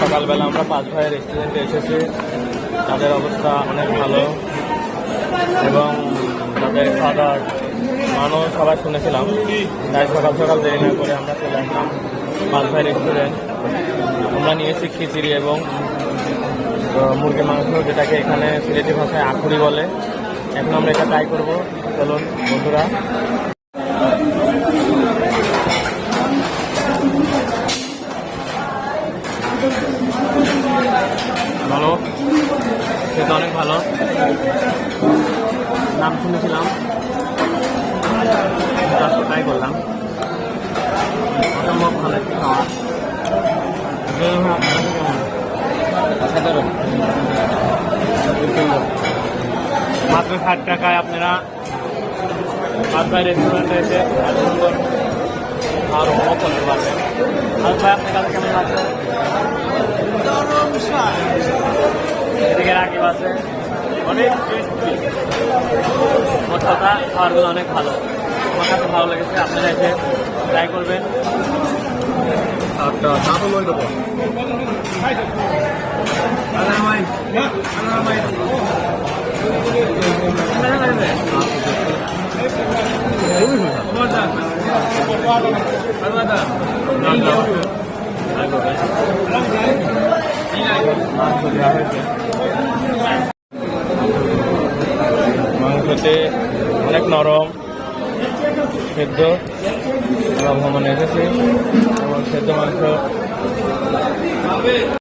সকালবেলা আমরা পাঁচ ভাইয়ের রেস্টুরেন্টে এসেছি। তাদের অবস্থা অনেক ভালো। এবং তাদের দাওয়ার মানও সবাই শুনেছিলাম। তাই সকাল সকাল দেরি না করে আমরা চলে আসলাম পাঁচ ভাই রেস্টুরেন্ট আমরা নিয়েছি খিচুড়ি এবং মুরগি মাংস, যেটাকে এখানে সিলেটি ভাষায় আখুরি বলে। এখন আমরা এটা ট্রাই করব। চলুন, বন্ধুরা। ভালো। সেটা অনেক ভালো। নাম শুনেছিলাম। ট্রাই করলাম। অসম্ভব ভালো একটি খাওয়া? অসাধারণ মাত্র ষাট টাকায় আপনারা ভাই রেস্টুরেন্টে এসে সুন্দর আর উপভোগ করতে পারবেন আর ভাই আপনার কাছে কেমন লাগছে এদিকে রাকিব আছে। অনেক টেস্টি মোট কথা খাবারগুলো অনেক ভালো। আমার কাছে ভালো লেগেছে। আপনারা এসে ট্রাই করবেন। আচ্ছা দাঁতও লই মাংসতে অনেক নরম সেদ্ধ আমরা ভ্রমণে এসেছি এবং সেদ্ধ মাংস